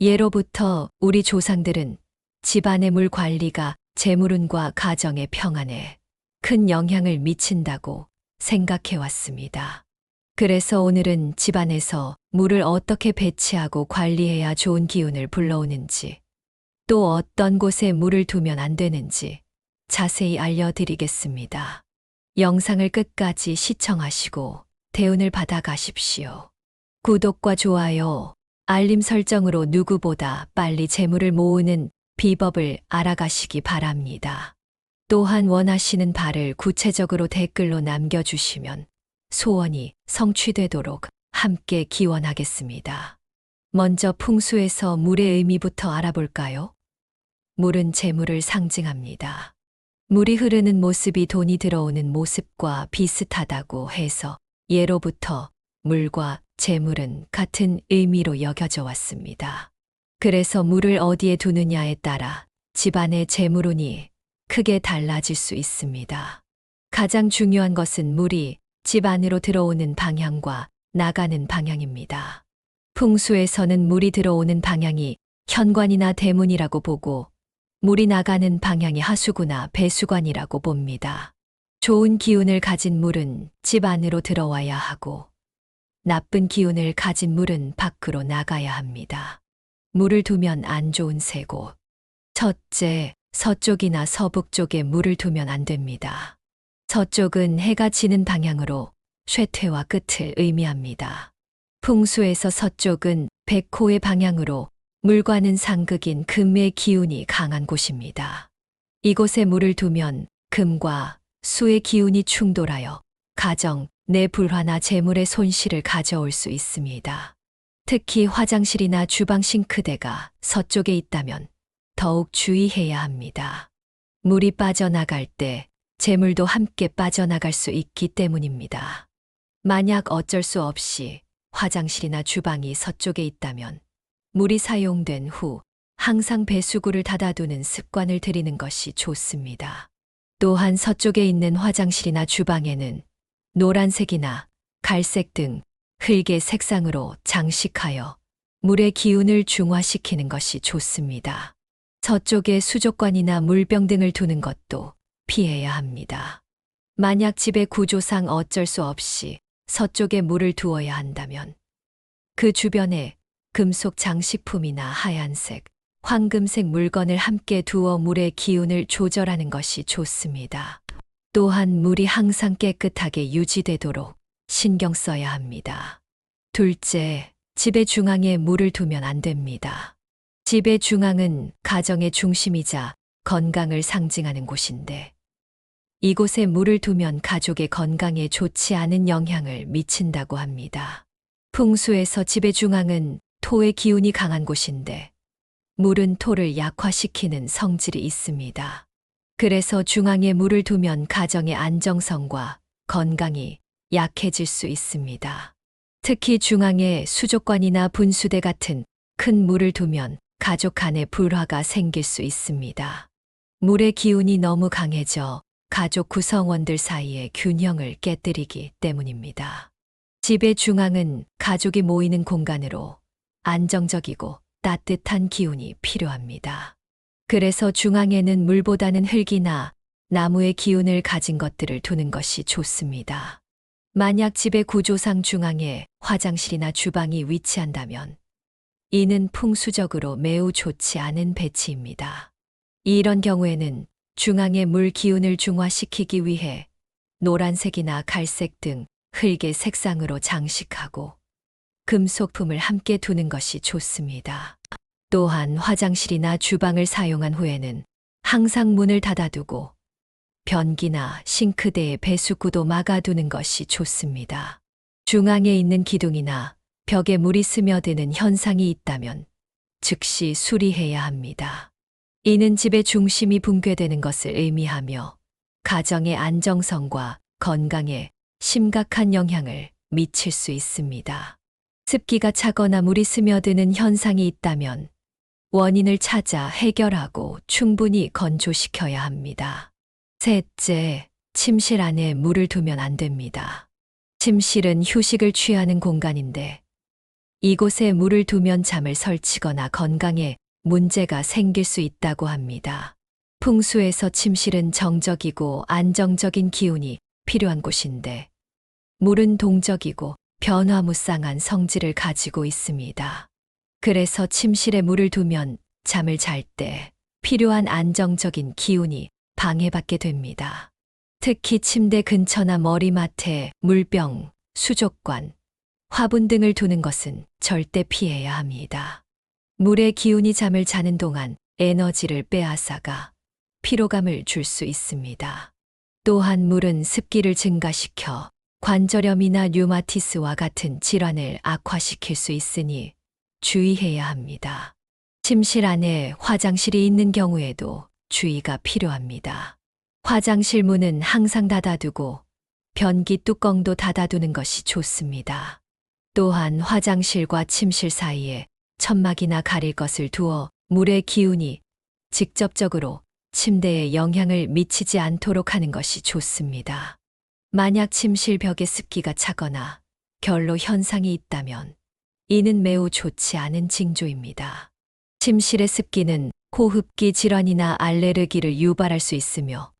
예로부터 우리 조상들은 집안의 물 관리가 재물운과 가정의 평안에 큰 영향을 미친다고 생각해 왔습니다. 그래서 오늘은 집안에서 물을 어떻게 배치하고 관리해야 좋은 기운을 불러오는지, 또 어떤 곳에 물을 두면 안 되는지 자세히 알려드리겠습니다. 영상을 끝까지 시청하시고 대운을 받아 가십시오. 구독과 좋아요, 알림 설정으로 누구보다 빨리 재물을 모으는 비법을 알아가시기 바랍니다. 또한 원하시는 바를 구체적으로 댓글로 남겨주시면 소원이 성취되도록 함께 기원하겠습니다. 먼저 풍수에서 물의 의미부터 알아볼까요? 물은 재물을 상징합니다. 물이 흐르는 모습이 돈이 들어오는 모습과 비슷하다고 해서 예로부터 물과 재물은 같은 의미로 여겨져 왔습니다. 그래서 물을 어디에 두느냐에 따라 집안의 재물운이 크게 달라질 수 있습니다. 가장 중요한 것은 물이 집 안으로 들어오는 방향과 나가는 방향입니다. 풍수에서는 물이 들어오는 방향이 현관이나 대문이라고 보고 물이 나가는 방향이 하수구나 배수관이라고 봅니다. 좋은 기운을 가진 물은 집 안으로 들어와야 하고 나쁜 기운을 가진 물은 밖으로 나가야 합니다. 물을 두면 안 좋은 세 곳. 첫째, 서쪽이나 서북 쪽에 물을 두면 안 됩니다. 서쪽은 해가 지는 방향으로 쇠퇴와 끝을 의미합니다. 풍수에서 서쪽은 백호의 방향으로 물과는 상극인 금의 기운이 강한 곳입니다. 이곳에 물을 두면 금과 수의 기운이 충돌하여 가정, 내 불화나 재물의 손실을 가져올 수 있습니다. 특히 화장실이나 주방 싱크대가 서쪽에 있다면 더욱 주의해야 합니다. 물이 빠져나갈 때 재물도 함께 빠져나갈 수 있기 때문입니다. 만약 어쩔 수 없이 화장실이나 주방이 서쪽에 있다면 물이 사용된 후 항상 배수구를 닫아두는 습관을 들이는 것이 좋습니다. 또한 서쪽에 있는 화장실이나 주방에는 노란색이나 갈색 등 흙의 색상으로 장식하여 물의 기운을 중화시키는 것이 좋습니다. 서쪽에 수족관이나 물병 등을 두는 것도 피해야 합니다. 만약 집의 구조상 어쩔 수 없이 서쪽에 물을 두어야 한다면 그 주변에 금속 장식품이나 하얀색, 황금색 물건을 함께 두어 물의 기운을 조절하는 것이 좋습니다. 또한 물이 항상 깨끗하게 유지되도록 신경 써야 합니다. 둘째, 집의 중앙에 물을 두면 안 됩니다. 집의 중앙은 가정의 중심이자 건강을 상징하는 곳인데, 이곳에 물을 두면 가족의 건강에 좋지 않은 영향을 미친다고 합니다. 풍수에서 집의 중앙은 토의 기운이 강한 곳인데, 물은 토를 약화시키는 성질이 있습니다. 그래서 중앙에 물을 두면 가정의 안정성과 건강이 약해질 수 있습니다. 특히 중앙에 수족관이나 분수대 같은 큰 물을 두면 가족 간에 불화가 생길 수 있습니다. 물의 기운이 너무 강해져 가족 구성원들 사이의 균형을 깨뜨리기 때문입니다. 집의 중앙은 가족이 모이는 공간으로 안정적이고 따뜻한 기운이 필요합니다. 그래서 중앙에는 물보다는 흙이나 나무의 기운을 가진 것들을 두는 것이 좋습니다. 만약 집의 구조상 중앙에 화장실이나 주방이 위치한다면 이는 풍수적으로 매우 좋지 않은 배치입니다. 이런 경우에는 중앙의 물 기운을 중화시키기 위해 노란색이나 갈색 등 흙의 색상으로 장식하고 금속품을 함께 두는 것이 좋습니다. 또한 화장실이나 주방을 사용한 후에는 항상 문을 닫아두고 변기나 싱크대의 배수구도 막아두는 것이 좋습니다. 중앙에 있는 기둥이나 벽에 물이 스며드는 현상이 있다면 즉시 수리해야 합니다. 이는 집의 중심이 붕괴되는 것을 의미하며 가정의 안정성과 건강에 심각한 영향을 미칠 수 있습니다. 습기가 차거나 물이 스며드는 현상이 있다면 원인을 찾아 해결하고 충분히 건조시켜야 합니다. 셋째, 침실 안에 물을 두면 안 됩니다. 침실은 휴식을 취하는 공간인데 이곳에 물을 두면 잠을 설치거나 건강에 문제가 생길 수 있다고 합니다. 풍수에서 침실은 정적이고 안정적인 기운이 필요한 곳인데, 물은 동적이고 변화무쌍한 성질을 가지고 있습니다. 그래서 침실에 물을 두면 잠을 잘 때 필요한 안정적인 기운이 방해받게 됩니다. 특히 침대 근처나 머리맡에 물병, 수족관, 화분 등을 두는 것은 절대 피해야 합니다. 물의 기운이 잠을 자는 동안 에너지를 빼앗아가 피로감을 줄 수 있습니다. 또한 물은 습기를 증가시켜 관절염이나 류마티스와 같은 질환을 악화시킬 수 있으니 주의해야 합니다. 침실 안에 화장실이 있는 경우에도 주의가 필요합니다. 화장실 문은 항상 닫아두고 변기 뚜껑도 닫아두는 것이 좋습니다. 또한 화장실과 침실 사이에 천막이나 가릴 것을 두어 물의 기운이 직접적으로 침대에 영향을 미치지 않도록 하는 것이 좋습니다. 만약 침실 벽에 습기가 차거나 결로 현상이 있다면 이는 매우 좋지 않은 징조입니다. 침실의 습기는 호흡기 질환이나 알레르기를 유발할 수 있으며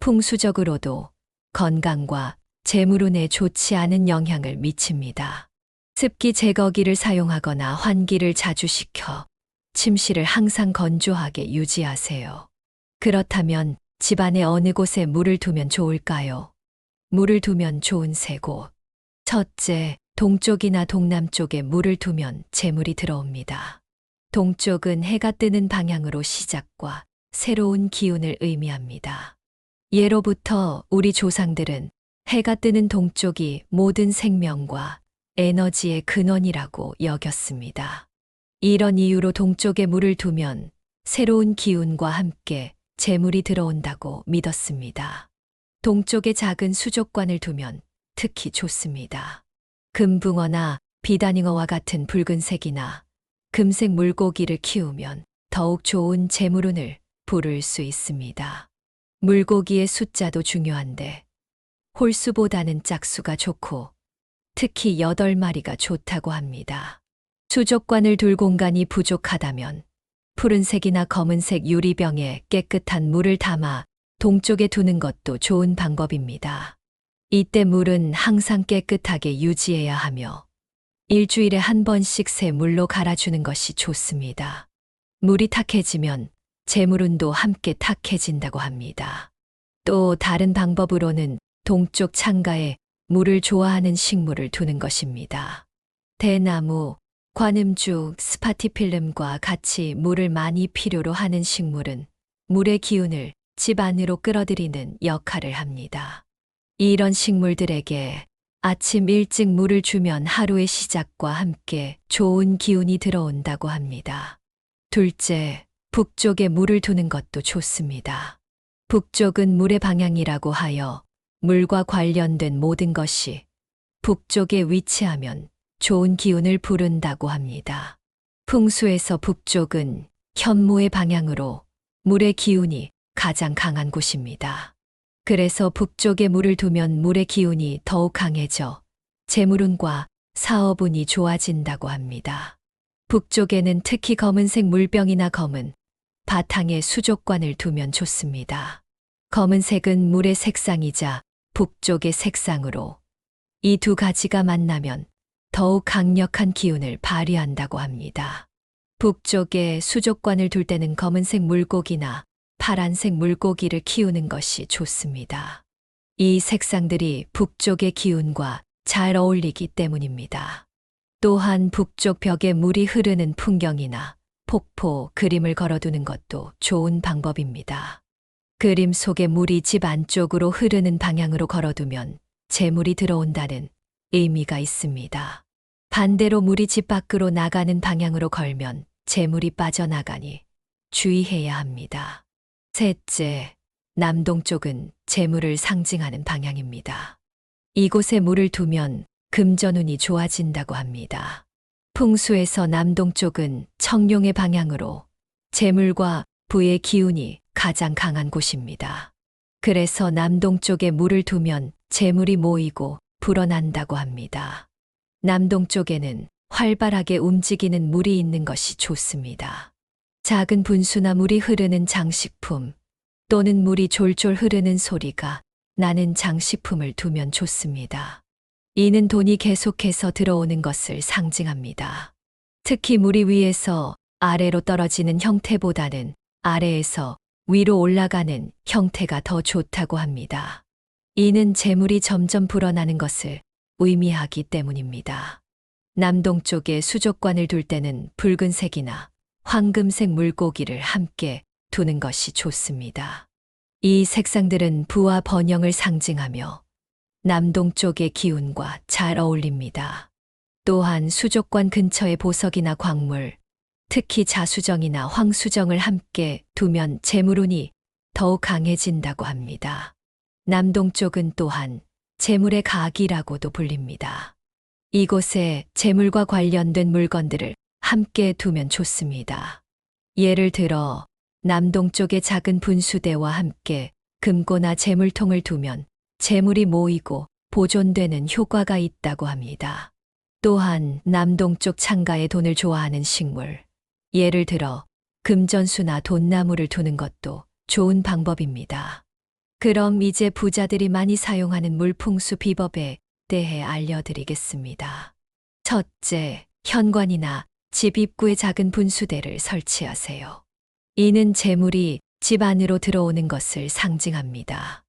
풍수적으로도 건강과 재물운에 좋지 않은 영향을 미칩니다. 습기 제거기를 사용하거나 환기를 자주 시켜 침실을 항상 건조하게 유지하세요. 그렇다면 집안의 어느 곳에 물을 두면 좋을까요? 물을 두면 좋은 세 곳. 첫째, 동쪽이나 동남쪽에 물을 두면 재물이 들어옵니다. 동쪽은 해가 뜨는 방향으로 시작과 새로운 기운을 의미합니다. 예로부터 우리 조상들은 해가 뜨는 동쪽이 모든 생명과 에너지의 근원이라고 여겼습니다. 이런 이유로 동쪽에 물을 두면 새로운 기운과 함께 재물이 들어온다고 믿었습니다. 동쪽에 작은 수족관을 두면 특히 좋습니다. 금붕어나 비단잉어와 같은 붉은색이나 금색 물고기를 키우면 더욱 좋은 재물운을 부를 수 있습니다. 물고기의 숫자도 중요한데 홀수보다는 짝수가 좋고 특히 8마리가 좋다고 합니다. 수족관을 둘 공간이 부족하다면 푸른색이나 검은색 유리병에 깨끗한 물을 담아 동쪽에 두는 것도 좋은 방법입니다. 이때 물은 항상 깨끗하게 유지해야 하며 일주일에 한 번씩 새 물로 갈아주는 것이 좋습니다. 물이 탁해지면 재물운도 함께 탁해진다고 합니다. 또 다른 방법으로는 동쪽 창가에 물을 좋아하는 식물을 두는 것입니다. 대나무, 관음죽, 스파티필름과 같이 물을 많이 필요로 하는 식물은 물의 기운을 집 안으로 끌어들이는 역할을 합니다. 이런 식물들에게 아침 일찍 물을 주면 하루의 시작과 함께 좋은 기운이 들어온다고 합니다. 둘째, 북쪽에 물을 두는 것도 좋습니다. 북쪽은 물의 방향이라고 하여 물과 관련된 모든 것이 북쪽에 위치하면 좋은 기운을 부른다고 합니다. 풍수에서 북쪽은 현무의 방향으로 물의 기운이 가장 강한 곳입니다. 그래서 북쪽에 물을 두면 물의 기운이 더욱 강해져 재물운과 사업운이 좋아진다고 합니다. 북쪽에는 특히 검은색 물병이나 검은 바탕에 수족관을 두면 좋습니다. 검은색은 물의 색상이자 북쪽의 색상으로 이 두 가지가 만나면 더욱 강력한 기운을 발휘한다고 합니다. 북쪽에 수족관을 둘 때는 검은색 물고기나 파란색 물고기를 키우는 것이 좋습니다. 이 색상들이 북쪽의 기운과 잘 어울리기 때문입니다. 또한 북쪽 벽에 물이 흐르는 풍경이나 폭포, 그림을 걸어두는 것도 좋은 방법입니다. 그림 속에 물이 집 안쪽으로 흐르는 방향으로 걸어두면 재물이 들어온다는 의미가 있습니다. 반대로 물이 집 밖으로 나가는 방향으로 걸면 재물이 빠져나가니 주의해야 합니다. 셋째, 남동쪽은 재물을 상징하는 방향입니다. 이곳에 물을 두면 금전운이 좋아진다고 합니다. 풍수에서 남동쪽은 청룡의 방향으로 재물과 부의 기운이 가장 강한 곳입니다. 그래서 남동쪽에 물을 두면 재물이 모이고 불어난다고 합니다. 남동쪽에는 활발하게 움직이는 물이 있는 것이 좋습니다. 작은 분수나 물이 흐르는 장식품 또는 물이 졸졸 흐르는 소리가 나는 장식품을 두면 좋습니다. 이는 돈이 계속해서 들어오는 것을 상징합니다. 특히 물이 위에서 아래로 떨어지는 형태보다는 아래에서 위로 올라가는 형태가 더 좋다고 합니다. 이는 재물이 점점 불어나는 것을 의미하기 때문입니다. 남동쪽에 수족관을 둘 때는 붉은색이나 황금색 물고기를 함께 두는 것이 좋습니다. 이 색상들은 부와 번영을 상징하며 남동쪽의 기운과 잘 어울립니다. 또한 수족관 근처의 보석이나 광물, 특히 자수정이나 황수정을 함께 두면 재물운이 더욱 강해진다고 합니다. 남동쪽은 또한 재물의 각이라고도 불립니다. 이곳에 재물과 관련된 물건들을 함께 두면 좋습니다. 예를 들어 남동쪽의 작은 분수대와 함께 금고나 재물통을 두면 재물이 모이고 보존되는 효과가 있다고 합니다. 또한 남동쪽 창가에 돈을 좋아하는 식물, 예를 들어 금전수나 돈나무를 두는 것도 좋은 방법입니다. 그럼 이제 부자들이 많이 사용하는 물풍수 비법에 대해 알려드리겠습니다. 첫째, 현관이나 집 입구에 작은 분수대를 설치하세요. 이는 재물이 집 안으로 들어오는 것을 상징합니다.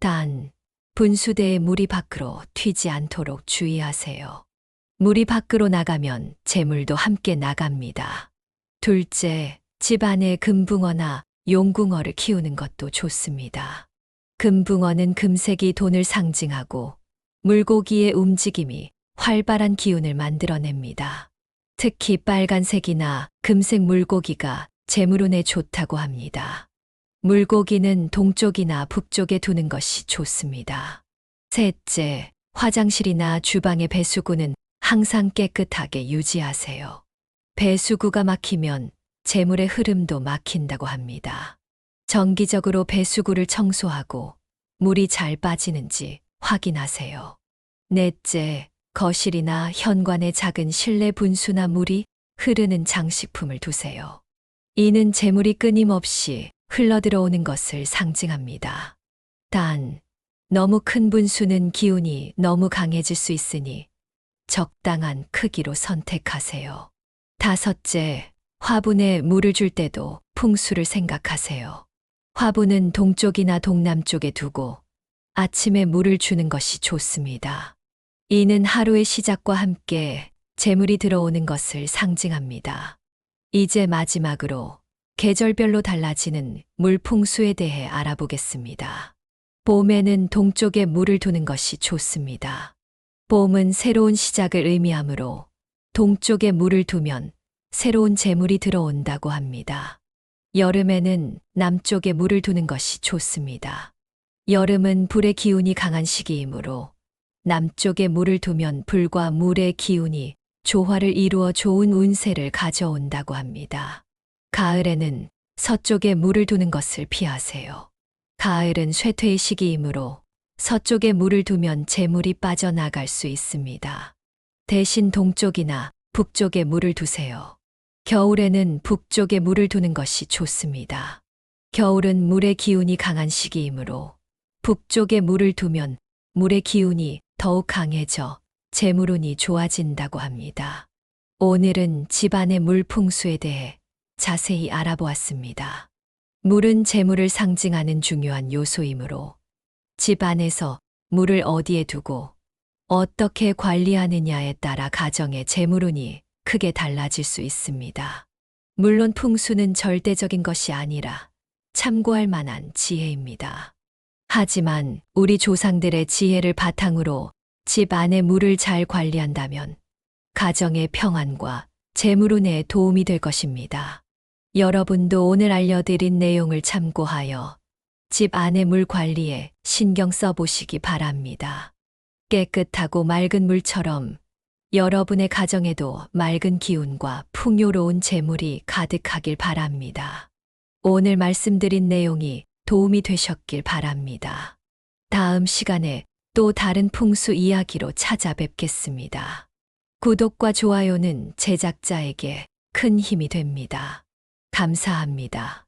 단, 분수대에 물이 밖으로 튀지 않도록 주의하세요. 물이 밖으로 나가면 재물도 함께 나갑니다. 둘째, 집 안에 금붕어나 용궁어를 키우는 것도 좋습니다. 금붕어는 금색이 돈을 상징하고 물고기의 움직임이 활발한 기운을 만들어냅니다. 특히 빨간색이나 금색 물고기가 재물운에 좋다고 합니다. 물고기는 동쪽이나 북쪽에 두는 것이 좋습니다. 셋째, 화장실이나 주방의 배수구는 항상 깨끗하게 유지하세요. 배수구가 막히면 재물의 흐름도 막힌다고 합니다. 정기적으로 배수구를 청소하고 물이 잘 빠지는지 확인하세요. 넷째, 거실이나 현관에 작은 실내 분수나 물이 흐르는 장식품을 두세요. 이는 재물이 끊임없이 흘러들어오는 것을 상징합니다. 단, 너무 큰 분수는 기운이 너무 강해질 수 있으니 적당한 크기로 선택하세요. 다섯째, 화분에 물을 줄 때도 풍수를 생각하세요. 화분은 동쪽이나 동남쪽에 두고 아침에 물을 주는 것이 좋습니다. 이는 하루의 시작과 함께 재물이 들어오는 것을 상징합니다. 이제 마지막으로 계절별로 달라지는 물풍수에 대해 알아보겠습니다. 봄에는 동쪽에 물을 두는 것이 좋습니다. 봄은 새로운 시작을 의미하므로 동쪽에 물을 두면 새로운 재물이 들어온다고 합니다. 여름에는 남쪽에 물을 두는 것이 좋습니다. 여름은 불의 기운이 강한 시기이므로 남쪽에 물을 두면 불과 물의 기운이 조화를 이루어 좋은 운세를 가져온다고 합니다. 가을에는 서쪽에 물을 두는 것을 피하세요. 가을은 쇠퇴의 시기이므로 서쪽에 물을 두면 재물이 빠져나갈 수 있습니다. 대신 동쪽이나 북쪽에 물을 두세요. 겨울에는 북쪽에 물을 두는 것이 좋습니다. 겨울은 물의 기운이 강한 시기이므로 북쪽에 물을 두면 물의 기운이 더욱 강해져 재물운이 좋아진다고 합니다. 오늘은 집안의 물풍수에 대해 자세히 알아보았습니다. 물은 재물을 상징하는 중요한 요소이므로 집 안에서 물을 어디에 두고 어떻게 관리하느냐에 따라 가정의 재물운이 크게 달라질 수 있습니다. 물론 풍수는 절대적인 것이 아니라 참고할 만한 지혜입니다. 하지만 우리 조상들의 지혜를 바탕으로 집 안의 물을 잘 관리한다면 가정의 평안과 재물운에 도움이 될 것입니다. 여러분도 오늘 알려드린 내용을 참고하여 집 안의 물 관리에 신경 써보시기 바랍니다. 깨끗하고 맑은 물처럼 여러분의 가정에도 맑은 기운과 풍요로운 재물이 가득하길 바랍니다. 오늘 말씀드린 내용이 도움이 되셨길 바랍니다. 다음 시간에 또 다른 풍수 이야기로 찾아뵙겠습니다. 구독과 좋아요는 제작자에게 큰 힘이 됩니다. 감사합니다.